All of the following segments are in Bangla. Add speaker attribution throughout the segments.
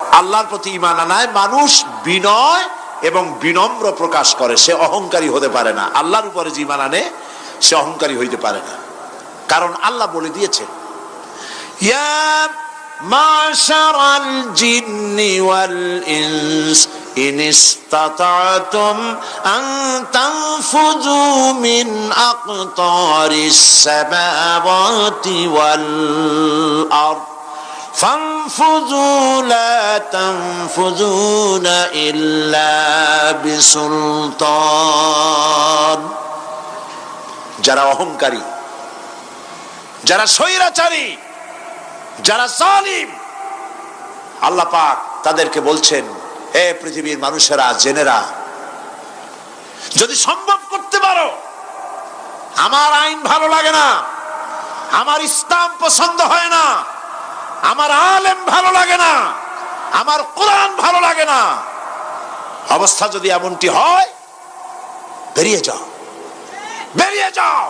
Speaker 1: আল্লাহর প্রতি ইমান আনায় মানুষ বিনয় এবং বিনম্র প্রকাশ করে সে অহংকারী হতে পারে না আল্লাহর উপরে যে ইমান আনে সে অহংকারী হইতে পারে না কারণ আল্লাহ বলে দিয়েছে ইয়া معشر الجن والإنس إن استطعتم أن تنفذوا من أقطار السماوات والأرض فانفذوا لا تنفذون إلا بسلطان যারা অহংকারী যারা স্বৈরাচারী যারা জালিম আল্লাহ পাক তাদেরকে বলছেন হে পৃথিবীর মানুষেরা জেনেরা যদি সম্ভব করতে পারো আমার আইন ভালো লাগে না আমার ইসলাম পছন্দ হয় না আমার আলেম ভালো লাগে না, আমার কোরআন ভালো লাগে না। অবস্থা যদি এমনটি হয়, বেরিয়ে যাও। বেরিয়ে যাও।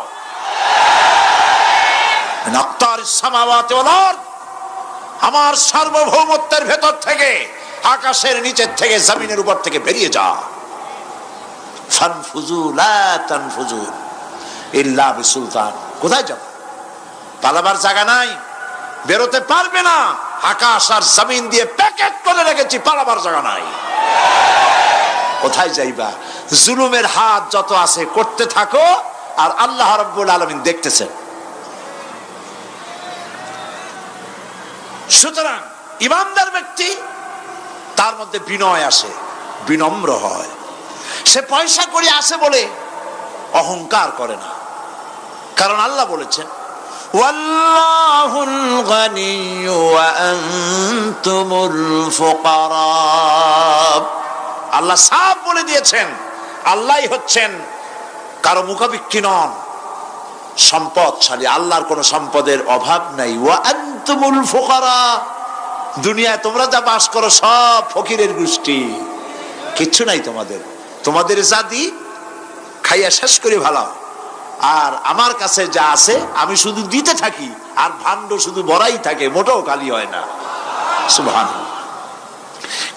Speaker 1: আমার সার্বভৌমত্বের ভেতর থেকে, আকাশের নিচের থেকে, জমিনের উপর থেকে বেরিয়ে যা ফানফুজু লা তানফুজু ইল্লা কোথায় যাব? পালাবার জায়গা নাই। বেরোতে পারবে না। আকাশ আর জমিন দিয়ে প্যাকেট করে রেখেছি, পালাবার জায়গা নাই। কোথায় যাইবা? জুলুমের হাত যত আছে, করতে থাকো, আর আল্লাহ রব্বুল আলমিন দেখতেছেন। সুতরাং, ইমানদার ব্যক্তি, তার মধ্যে বিনয় আসে, বিনম্র হয়। সে পয়সা করে আসে বলে অহংকার করে না। কারণ আল্লাহ বলেছেন গানিয়্যু ওয়া আনতুমুল ফুকারা। আল্লাহ সাফ বলে দিয়েছেন, আল্লাহই হচ্ছেন কারও মুখাবিক্ষি নন, সম্পদশালী। আল্লাহর কোন সম্পদের অভাব নাই। ওয়া আনতুমুল ফুকারা। দুনিয়ায় তোমরা যা বাস করো সব ফকিরের গোষ্ঠী। কিচ্ছু নাই তোমাদের। তোমাদের জাতি খাইয়া শেষ করে ভালো। আর আমার কাছে যা আছে, আমি শুধু দিতে থাকি, আর ভাণ্ড শুধু ভরাই থাকে, মোটেও খালি হয় না। সুবহান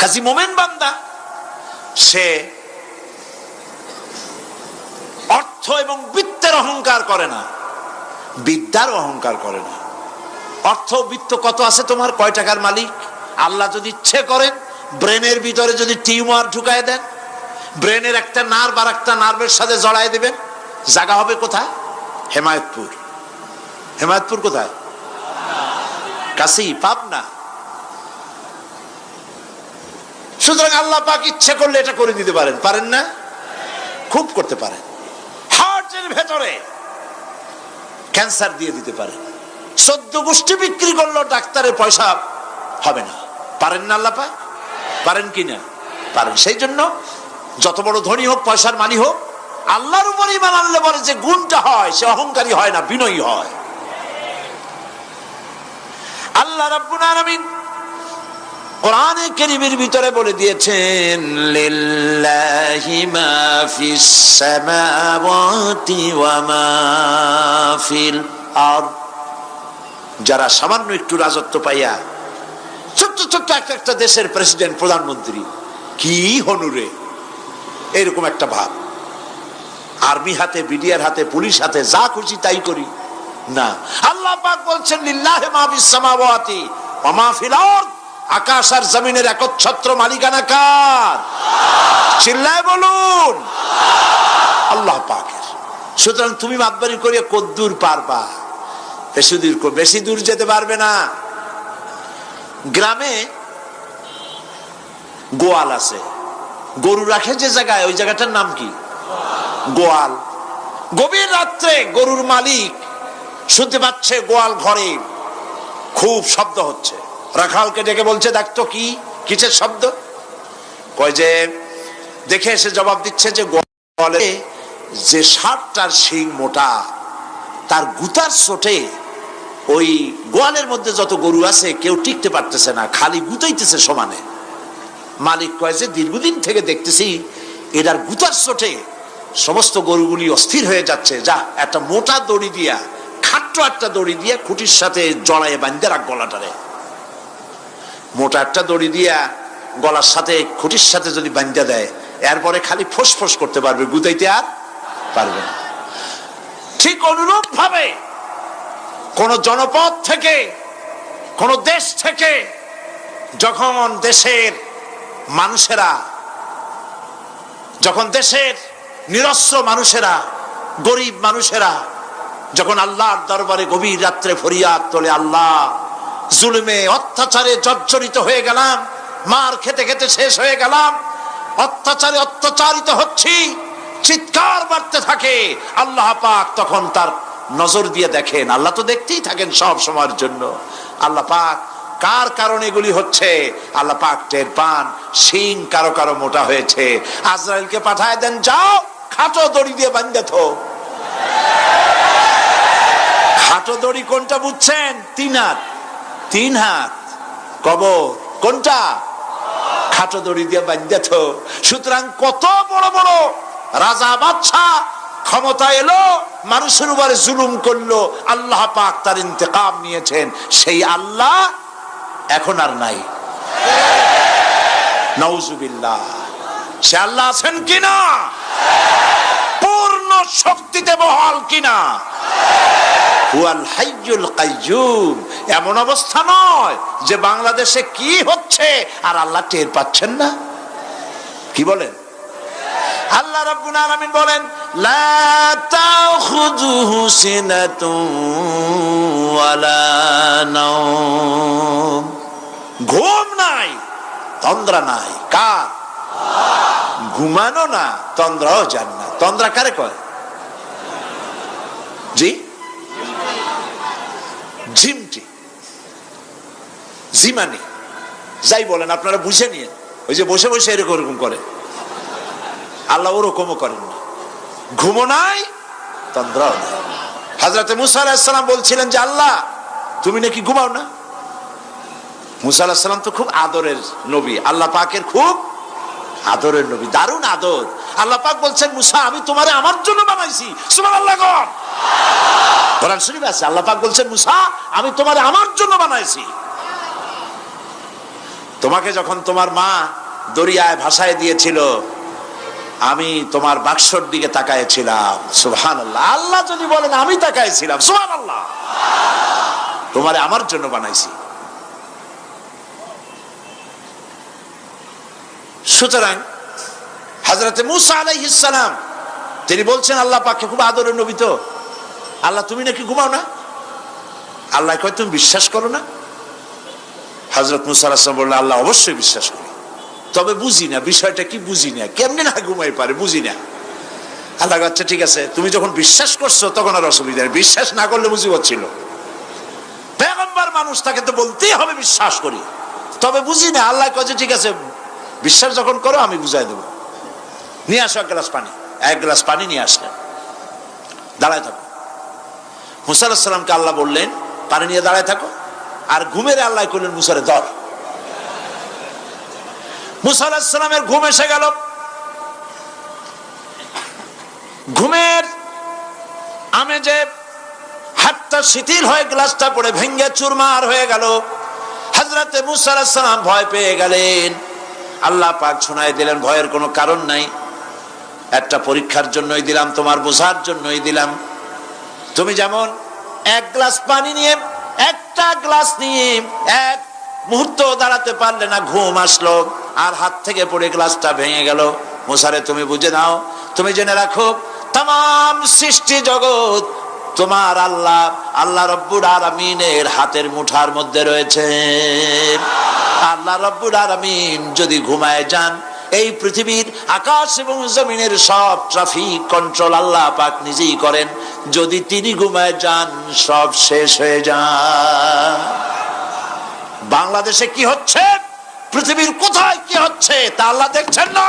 Speaker 1: কাজী মোমেন বান্দা, সে অর্থ এবং বৃত্তের অহংকার করে না, বিদ্যার অহংকার করে না। অর্থ বৃত্ত কত আছে তোমার? কয় টাকার মালিক? আল্লাহ যদি ইচ্ছে করেন, ব্রেনের ভিতরে যদি টিউমার ঢুকায় দেন, ব্রেনের একটা নার্ভ আর একটা নার্ভের সাথে জড়ায় দেবেন জায়গা হবে কোথায়? হেমায়তপুর। হেমায়তপুর কোথায়? কাছেই পাবনা। সুতরাং আল্লাহ পাক ইচ্ছে করলে এটা করে দিতে পারেন। পারেন না? খুব করতে পারেন। হার্টের ভেতরে ক্যান্সার দিয়ে দিতে পারে সদ্য গোষ্ঠী বিক্রি করলেও ডাক্তারের পয়সা হবে না। পারেন না আল্লাহ পাক? পারেন কি না? পারেন। সেই জন্য যত বড় ধনী হোক, পয়সার মানি হোক আল্লাহর উপর ইমান আনলে বলে যে গুণটা হয়, সে অহংকারী হয় না, বিনয়ী হয়। আল্লাহ রাব্বুল আলামিন কোরআনে কারীমের ভিতরে বলে দিয়েছেন, লিল্লাহি মা ফিস সামাওয়াতি ওয়া মা ফিল আরদ। যারা সামান্য একটু রাজত্ব পাইয়া, ছোট্ট ছোট্ট একটা একটা দেশের প্রেসিডেন্ট, প্রধানমন্ত্রী, কি হনুরে এরকম একটা ভাব। আর্মি হাতে, বিডিআর হাতে, পুলিশ হাতে, যা খুশি তাই করি। না। আল্লাহ পাক বলছেন, লিল্লাহি মা ফিস সামাওয়াতি ওয়া আরদ। আকাশ আর জমিনের একচ্ছত্র মালিকানা কার? চিল্লায় বলুন। আল্লাহ পাকের। সুতরাং তুমি মাতবারি করিয়া কদ্দূর পারবা? বেশি দূর বেশি দূর যেতে পারবে না। গ্রামে গোয়াল আছে। গরু রাখে যে জায়গায়, ওই জায়গাটার নাম কি? গোয়াল। গভীর রাত্রে গরুর মালিক শুনতে পাচ্ছে গোয়াল ঘরে খুব শব্দ হচ্ছে। রাখালকে ডেকে বলছে দেখতো কি, কিসের শব্দ? কয় যে, দেখে এসে জবাব দিচ্ছে যে গোয়ালে যে ষাটটার শিং মোটা, তার গুতার চোটে ওই গোয়ালের মধ্যে যত গরু আছে কেউ টিকতে পারতেছে না, খালি গুতাইতেছে সমানে। মালিক কয় যে, দীর্ঘদিন থেকে দেখতেছি, এটার গুতার চোটে সমস্ত গরুগুলি অস্থির হয়ে যাচ্ছে। যা, একটা মোটা দড়ি দিয়া, খাট্ট একটা দড়ি দিয়ে খুঁটির সাথে জড়ায় বান্ধে রাখ গলাটারে। মোটা একটা দড়ি দিয়া গলার সাথে খুঁটির সাথে যদি বান্ধা দেয়, এরপরে খালি ফোস ফোস করতে পারবে, গুতাইতে আর পারবে না। ঠিক অনুরূপ ভাবে কোন জনপদ থেকে, কোন দেশ থেকে যখন দেশের মানুষেরা, যখন দেশের নিরস্ত্র মানুষেরা, গরিব মানুষেরা, যখন আল্লাহর দরবারে গভীর রাত্রে ফরিয়াদ তোলে, আল্লাহ জুলুমে, অত্যাচারে জর্জরিত হয়ে গেলাম, মার খেতে খেতে শেষ হয়ে গেলাম, অত্যাচারে অত্যাচারিত হচ্ছি, চিৎকার বাড়তে থাকে, আল্লাহ পাক তখন তার নজর দিয়ে দেখেন, আল্লাহ তো দেখতেই থাকেন সব সময়ের জন্য, আল্লাহ পাক কার কারণে এগুলি হচ্ছে, আল্লাহ পাক টের পান, শিং কারও কারও মোটা হয়েছে, আজরাইলকে পাঠায় দেন, যাও খাটো দড়ি দিয়ে বান্ধে থো খাটো দড়ি কোনটা বুঝছেন? তিন হাত। তিন হাত। কবর। কোনটা? খাটো দড়ি দিয়ে বান্ধেছ সুতরাং কত বড় বড় রাজা বাচ্চা ক্ষমতা এলো, মানুষের উপরে জুলুম করল, আল্লাহ পাক তার ইন্তেকাম নিয়েছেন। সেই আল্লাহ এখন আর নাই। নওজুবিল্লাহ সে আল্লাহ আছেন কিনা? শক্তিতে বহাল কিনা? এমন অবস্থা নয় যে বাংলাদেশে কি হচ্ছে আর আল্লাহ টের পাচ্ছেন না। কি বলেন? আল্লাহ রাব্বুল আলামিন বলেন, লা তাখুযুহু সিনাতুন ওয়ালা নাওম। ঘুম নাই, তন্দ্রা নাই। কার? ঘুমানো না, তন্দ্রাও যান না তন্দ্রা কারে কয়? জি? ঝিমটি। জিমানি যাই বলেন, আপনারা বুঝে নিয়ে ওই যে বসে বসে এরকম এরকম করে। আল্লাহ ওরকমও করেন না। ঘুমো নাই, তন্দ্রাও নাই। হাজরাতে মুসা আলাহিসাল্লাম বলছিলেন যে, আল্লাহ, তুমি নাকি ঘুমাও না? মুসা আলাহিসাল্লাম তো খুব আদরের নবী। আল্লাহ পাকের খুব আদরের নবী। দারুণ আদর। আল্লাহ পাক বলছেন, মুসা, আমি তোমারে আমার জন্য বানাইছি। সুমান আল্লাহ কোরআন শরীফ আছে, আল্লাহ পাক বলছেন, মুসা, আমি তোমারে আমার জন্য বানাইছি। তোমাকে যখন তোমার মা দরিয়ায় ভাসায় দিয়েছিল, আমি তোমার বাক্সর দিকে সুহান আল্লাহ যদি বলেন, আমি সুহান আল্লাহ তোমারে আমার জন্য বানাইছি। সুতরাং হাজরতে মুসা আলাইহিসালাম তিনি বলছেন, আল্লাহ খুব আদরের নবী তো। আল্লাহ, তুমি নাকি ঘুমাও না? আল্লাহ কয়, তুমি বিশ্বাস করো না? হজরত মুসা আসলাম বলল আল্লাহ অবশ্যই বিশ্বাস করি। তবে বুঝি না, বিষয়টা কি বুঝি না? কেমনি না ঘুমাই পারে, বুঝি না। আল্লাহ আচ্ছা ঠিক আছে, তুমি যখন বিশ্বাস করছ, তখন আর অসুবিধা নেই। বিশ্বাস না করলে বুঝি হচ্ছিল পেগম্বার মানুষ, তাকে তো বলতেই হবে বিশ্বাস করি। তবে বুঝি না, আল্লাহ কাছে ঠিক আছে, বিশ্বাস যখন করো, আমি বুঝাই দেবো। নিয়ে আসো এক গ্লাস পানি। এক গ্লাস পানি নিয়ে আসলেন। দাঁড়ায় থাকো। মুসা আল্লাহ বললেন, পানি নিয়ে দাঁড়ায় থাকো। আর ঘুমের আল্লাহ করলেন মুসারে দর মুসা আলাহিসাল্লামের ঘুম এসে গেল। ঘুমের আমি যে হাতটা শিথিল হয়ে গ্লাসটা পড়ে ভেঙ্গে চুরমার হয়ে গেল। হাজরাতে মুসা আলাহিসাল্লাম ভয় পেয়ে গেলেন। আল্লাহ পাক শোনায় দিলেন, ভয়ের কোনো কারণ নাই। একটা পরীক্ষার জন্যই দিলাম, তোমার বোঝার জন্যই দিলাম। তুমি যেমন এক গ্লাস পানি নিয়ে, একটা গ্লাস নিয়ে এক মুহূর্ত দাঁড়াতে পারলে না ঘুম আসলো, আর হাত থেকে পড়ে গ্লাসটা ভেঙে গেল। মোসারে, তুমি বুঝে নাও, তুমি জেনে রাখো তাম সৃষ্টি জগৎ তোমার আল্লাহ আল্লাহ রব্বুর আরামিনের হাতের মুঠার মধ্যে রয়েছে। আল্লাহ রব্বুর আরামিন যদি ঘুমায় যান এই পৃথিবীর আকাশ এবং জমিনের সব ট্রাফিক কন্ট্রোল আল্লাহ পাক নিজেই করেন। যদি তিনি ঘুমায় যান, সব শেষ হয়ে যান বাংলাদেশে কি হচ্ছে? পৃথিবীর কোথায় কি হচ্ছে তা আল্লাহ দেখছেন না।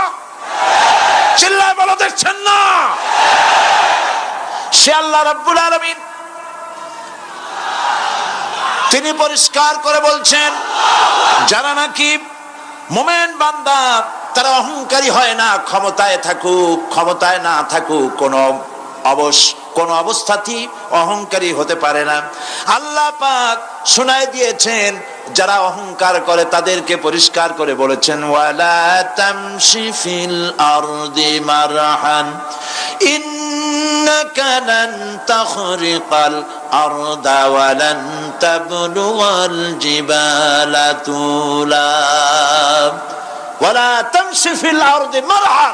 Speaker 1: চিল্লায় বলো, দেখছেন না। সে আল্লাহ রব্বুল আলমিন। তিনি পরিষ্কার করে বলছেন, যারা নাকি মোমেন বান্দা তারা অহংকারী হয় না ক্ষমতায় থাকুক ক্ষমতায় না থাকুক কোন অবশ কোন অবস্থাতেই অহংকারী হতে পারে না আল্লাহ পাক শোনায় দিয়েছেন যারা অহংকার করে তাদেরকে পরিষ্কার করে বলেছেন ওয়ালা তামশি ফিল আরদি মারহান إنك لن تخرق الأرض ولن تبلغ الجبال طولا ولا تمشي في الأرض مرحا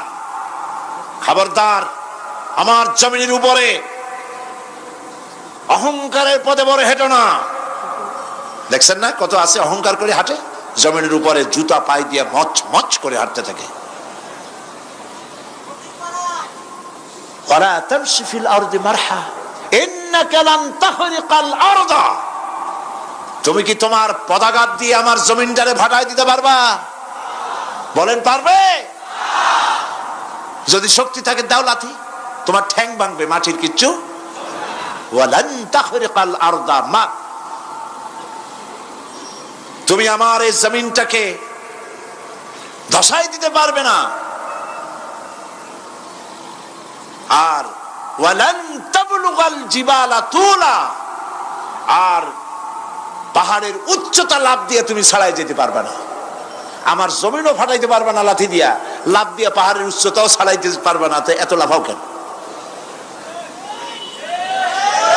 Speaker 1: খবরদার আমার জমিনের উপরে অহংকারের পদে বড় হেঁটো না দেখছেন না কত আছে অহংকার করে হাঁটে জমিনের উপরে জুতা পাই দিয়ে মচ মচ করে হাঁটতে থাকে ولا تمشي في الارض مرحا انك لن تخرق الارض তুমি কি তোমার পদাঘাত দিয়ে আমার জমিনটারে ভাটায় দিতে পারবা বলেন পারবে? যদি শক্তি থাকে দাও লাথি, তোমার ঠ্যাং ভাঙবে, মাটির কিচ্ছু। তুমি আমার এই জমিনটাকে ধসাই দিতে পারবে না। আর আর পাহাড়ের উচ্চতা লাভ দিয়ে তুমি ছাড়াই যেতে পারবে না। আমার জমিনও ফাটাইতে পারবে না লাথি দিয়া লাভ দিয়ে পাহাড়ের উচ্চতাও ছাড়াইতে পারবে না তো এত লাফাও কেন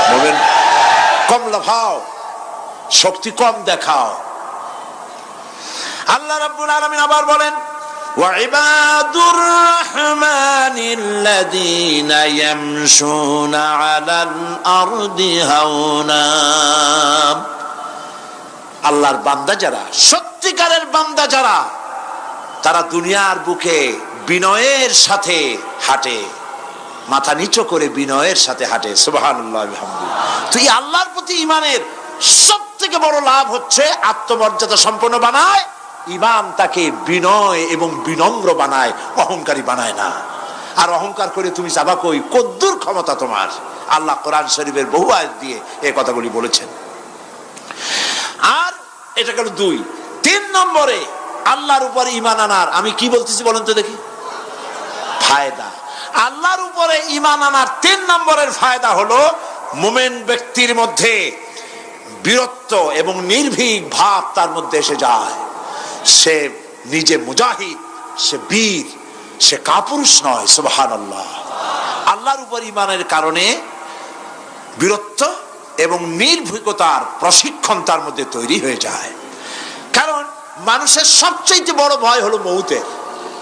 Speaker 1: বলবেন কম লাফাও শক্তি কম দেখাও আল্লাহ রাব্বুল আলামিন আবার বলেন وعباد الرحمن الذين يمشون على الأرض هونا আল্লাহর বান্দা যারা, সত্যিকারের বান্দা যারা, তারা দুনিয়ার বুকে বিনয়ের সাথে হাঁটে, মাথা নিচু করে বিনয়ের সাথে হাঁটে তুই আল্লাহর প্রতি ইমানের সব থেকে বড় লাভ হচ্ছে আত্মমর্যাদা সম্পন্ন বানায় ইমান তাকে বিনয় এবং বিনম্র বানায়, অহংকারী বানায় না। আর অহংকার করে তুমি যাবা কই? কদ্দুর ক্ষমতা তোমার। আল্লাহ কোরআন শরীফের বহু আয়াত দিয়ে এ কথাগুলি বলেছেন। আর এটা গেল দুই। তিন নম্বরে আল্লাহর উপরে ইমান আনার, আমি কি বলতেছি বলেন তো দেখি? ফায়দা। আল্লাহর উপরে ইমান আনার তিন নম্বরের ফায়দা হলো মোমেন ব্যক্তির মধ্যে বীরত্ব এবং নির্ভীক ভাব তার মধ্যে এসে যায়। সে নিজে মুজাহিদ, সে বীর, সে কাপুরুষ নয় সুবহান আল্লাহ আল্লাহর উপর ইমানের কারণে বীরত্ব এবং নির্ভীকতার প্রশিক্ষণ তার মধ্যে তৈরি হয়ে যায়। কারণ মানুষের সবচেয়ে বড় ভয় হলো মৌতের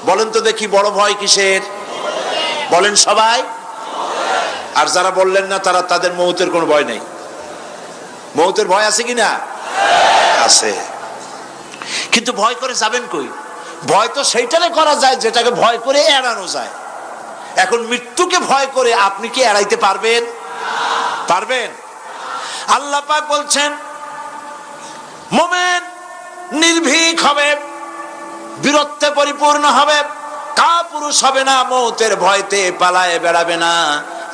Speaker 1: বলেন তো দেখি বড় ভয় কিসের? বলেন সবাই। আর যারা বললেন না, তারা তাদের মৌতের কোনো ভয় নেই। মৌতের ভয় আছে কি না আছে। কিন্তু ভয় করে যাবেন কই? ভয় তো সেইটারে করা যায় যেটাকে ভয় করে এড়ানো যায়। এখন মৃত্যুকে ভয় করে আপনি কি এড়াইতে পারবেন? পারবেন? আল্লাহ পাক বলছেন, মোমেন নির্ভীক হবে, বীরত্বে পরিপূর্ণ হবে কা পুরুষ হবে না, মৌতের ভয়তে পালায় বেড়াবে না।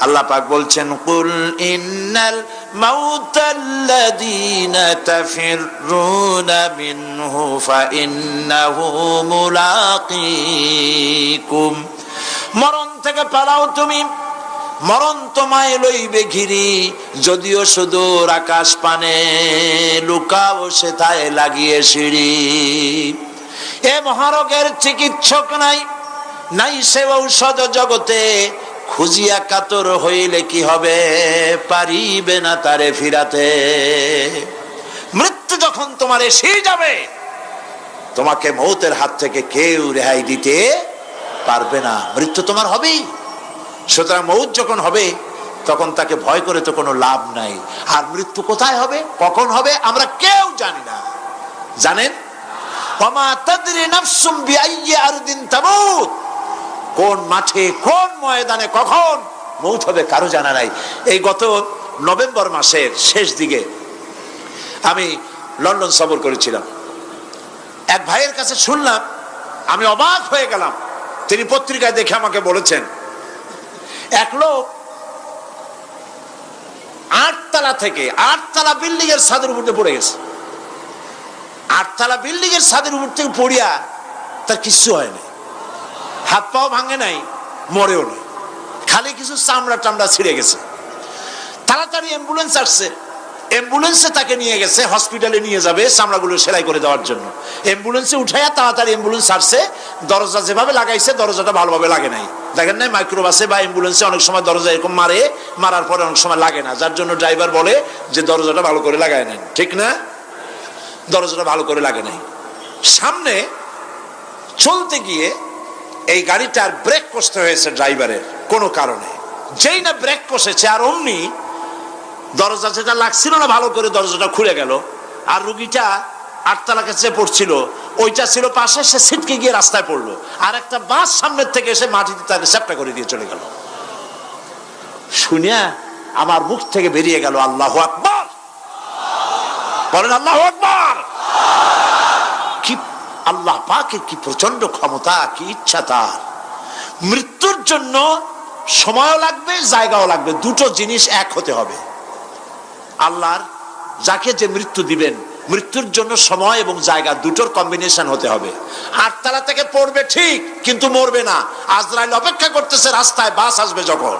Speaker 1: আল্লাহ পাক বলছেন, কুল ইন্নাল মাউতাল্লাযীনা তাফিরুনা মিনহু ফাইন্নাহু মুলাকীকুম। মরণ থেকে পালাও তুমি। মরণ তোমায় লইবে ঘিরি, যদিও সুদূর আকাশ পানে লুকাও সেথায় লাগিয়ে সিঁড়ি। এ মহারোগের চিকিৎসক নাই নাই সে ঔষধ জগতে, খুঁজিয়া কাতর হইলে কি হবে, পারিবে না তারে ফিরাতে। মৃত্যু যখন তোমার এসেই যাবে, তোমাকে মৌতের হাত থেকে কেউ রেহাই দিতে পারবে না। মৃত্যু তোমার হবেই। সুতরাং মৌত যখন হবে, তখন তাকে ভয় করে তো কোনো লাভ নাই। আর মৃত্যু কোথায় হবে? কখন হবে? আমরা কেউ জানি না। জানেন? কোন মাঠে, কোন ময়দানে, কখন মৌত হবে কারও জানা নাই। এই গত নভেম্বর মাসের শেষ দিকে আমি লন্ডন সফর করেছিলাম। এক ভাইয়ের কাছে শুনলাম, আমি অবাক হয়ে গেলাম। তিনি পত্রিকায় দেখে আমাকে বলেছেন এক লোক আটতলা থেকে, আটতলা বিল্ডিং এর ছাদের উপর পড়ে গেছে। আটতলা বিল্ডিং এর ছাদের উপর থেকে পড়িয়া তার কিচ্ছু হয়নি হাত পাও ভাঙে নাই, মরেও নাই। খালি কিছু চামড়া টামড়া ছিঁড়ে গেছে। তাড়াতাড়ি অ্যাম্বুলেন্স আসছে। অ্যাম্বুলেন্সে তাকে নিয়ে গেছে হসপিটালে নিয়ে যাবে চামড়াগুলো সেলাই করে দেওয়ার জন্য। অ্যাম্বুলেন্সে উঠাইয়া তাড়াতাড়ি অ্যাম্বুলেন্স আসছে, দরজা যেভাবে লাগাইছে, দরজাটা ভালোভাবে লাগে নাই। দেখেন নাই মাইক্রোবাসে বা অ্যাম্বুলেন্সে অনেক সময় দরজা এরকম মারে, মারার পরে অনেক সময় লাগে না। যার জন্য ড্রাইভার বলে যে দরজাটা ভালো করে লাগায় নেন। ঠিক না? দরজাটা ভালো করে লাগে নাই। সামনে চলতে গিয়ে এই গাড়িটার ব্রেক কষতে হয়েছে ড্রাইভারের কোনো কারণে। যেই না ব্রেক কষেছে আর অমনি দরজা যেটা লাগছিল না, ভালো করে দরজাটা খুলে গেল। আর রুগীটা আটতলা কাছে পড়ছিল, ওইটা ছিল পাশে, সে ছিটকে গিয়ে রাস্তায় পড়ল। আর একটা বাস সামনের থেকে এসে মাটিতে তাকে চ্যাপটা করে দিয়ে চলে গেল। শুনিয়া আমার মুখ থেকে বেরিয়ে গেল, আল্লাহ আকবর! বলেন, আল্লাহ আকবর! কি, আল্লাহ পাকে কি প্রচণ্ড ক্ষমতা, কি ইচ্ছা তার। মৃত্যুর জন্য সময়ও লাগবে, জায়গাও লাগবে, দুটো জিনিস এক হতে হবে। আল্লাহর, যাকে যে মৃত্যু দিবেন মৃত্যুর জন্য সময় এবং জায়গা দুটোর কম্বিনেশন হতে হবে। আটতলা থেকে পড়বে ঠিক, কিন্তু মরবে না। আজরাইল অপেক্ষা করতেছে, রাস্তায় বাস আসবে যখন।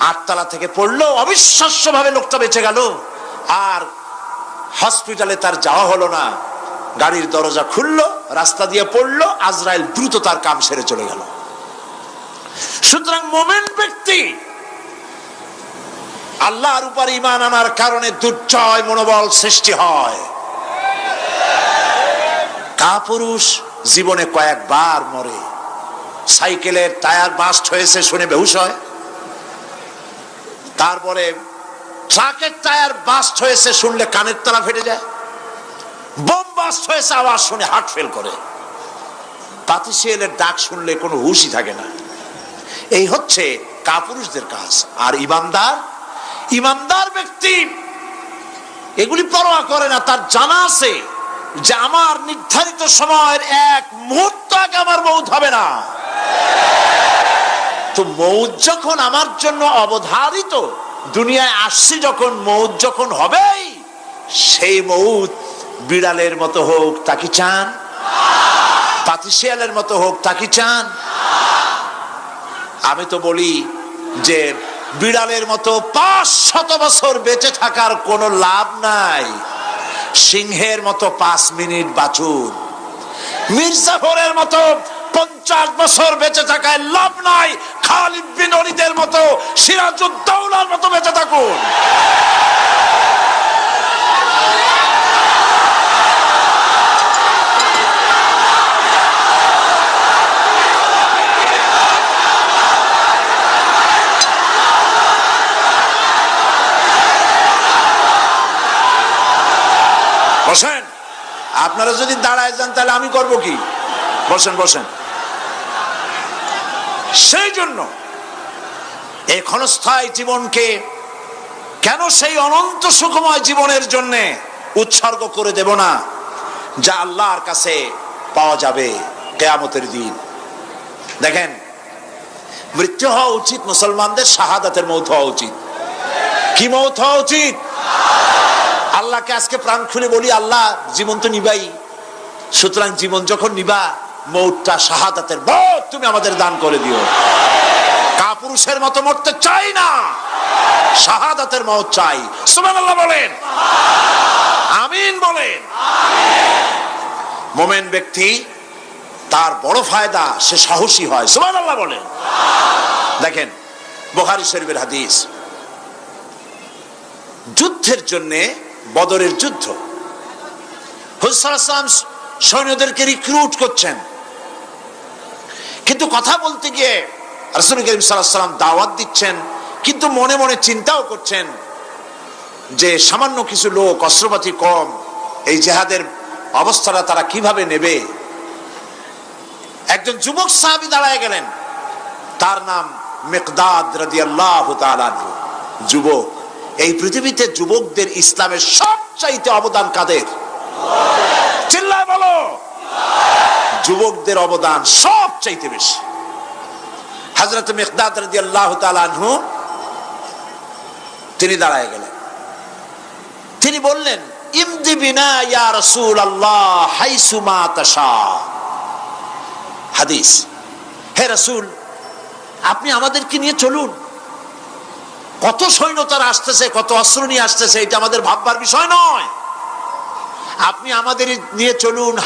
Speaker 1: আটতলা থেকে পড়ল অবিশ্বাস্য ভাবে লোকটা বেঁচে গেল। আর হসপিটালে তার যাওয়া হলো না। গাড়ির দরজা খুললো, রাস্তা দিয়ে পড়ল, আজরাইল দ্রুত তার কাম সেরে চলে গেল। সুতরাং মোমেন্ট ব্যক্তি আল্লাহর উপর ইমান আনার কারণে দুর্জয় মনোবল সৃষ্টি হয়। কাপুরুষ জীবনে কয়েকবার মরে। সাইকেলের টায়ার বাস্ট হয়েছে শুনে বেহুশ হয়। তারপরে ট্রাকের টায়ার বাস্ট হয়েছে শুনলে কানের তারা ফেটে যায়। বোম বাস্ট হয়েছে আওয়াজ শুনে হার্ট ফেল করে। পাতিশিয়ালের ডাক শুনলে কোনো হুশই থাকে না। এই হচ্ছে কাপুরুষদের কাজ। আর ইমানদার ইমানদার ব্যক্তি এগুলি পরোয়া করে না, তার জানা আছে যে আমার নির্ধারিত সময়ের এক মুহূর্ত আগে আমার মৌত হবে না। তো মৌত যখন আমার জন্য অবধারিত, দুনিয়ায় আসছি যখন মৌত যখন হবেই, সেই মৌত বিড়ালের মতো হোক তাকে চান? পাতিশিয়ালের মতো হোক তাকে চান? আমি তো বলি যে বিড়ালের মতো পাঁচ শত বছর বেঁচে থাকার কোনো লাভ নাই। সিংহের মতো পাঁচ মিনিট বাঁচুন। মির্জাফরের মতো পঞ্চাশ বছর বেঁচে থাকায় লাভ নাই। খালিদ বিন অলিদের মতো সিরাজুদ্দৌলার মতো বেঁচে থাকুন বসেন আপনারা যদি দাঁড়ায় যান, তাহলে আমি করব কি? বসেন বসেন। সেই জন্য এই ক্ষণস্থায়ী জীবনকে কেন সেই অনন্ত সুখময় জীবনের জন্য উৎসর্গ করে দেব না, যা আল্লাহর কাছে পাওয়া যাবে কেয়ামতের দিন? দেখেন, মৃত্যু হওয়া উচিত, মুসলমানদের শাহাদাতের মৌত হওয়া উচিত। কি মৌত হওয়া উচিত? আল্লাহকে আজকে প্রাণ খুলে বলি, আল্লাহ জীবন তো নিবাই। সুতরাং জীবন যখন নিবা, মৌতটা শাহাদাতের মত তুমি আমাদের দান করে দিও। কাপুরুষের মতো মরতে চাই না, শাহাদাতের মত চাই। সুবহানাল্লাহ বলেন। আমিন বলেন। মোমেন ব্যক্তি, তার বড় ফায়দা, সে সাহসী হয়। সুমান আল্লাহ বলেন। দেখেন, বুখারী শরীফের হাদিস। যুদ্ধের জন্যে বদরের যুদ্ধ। হুসালাম সৈন্যদেরকে রিক্রুট করছেন। কিন্তু কথা বলতে গিয়ে রসুল করিম সাল্লাম দাওয়াত দিচ্ছেন, কিন্তু মনে মনে চিন্তাও করছেন যে সামান্য কিছু লোক, অস্ত্রপাতি কম, এই জেহাদের অবস্থাটা তারা কীভাবে নেবে? একজন যুবক সাহাবি দাঁড়ায় গেলেন, তার নাম মেকদাদ রাদিয়াল্লাহু তাআলা যুবক। এই পৃথিবীতে যুবকদের ইসলামের সবচাইতে অবদান কাদের? চিল্লায় বলো। যুবকদের অবদান সবচাইতে বেশি। হজরত মেকদাদ রাজি তিনি দাঁড়ায় গেলেন। তিনি বললেন, ইমদি বিনা ইয়া রসুল আল্লাহ হাইসুমা তাশা। হাদিস, হে রসুল, আপনি আমাদেরকে নিয়ে চলুন। কত সৈন্য তারা আসতেছে, কত অস্ত্র নিয়ে আসতেছে, এটা আমাদের ভাববার বিষয় নয়। আপনি আমাদের নিয়ে চলুন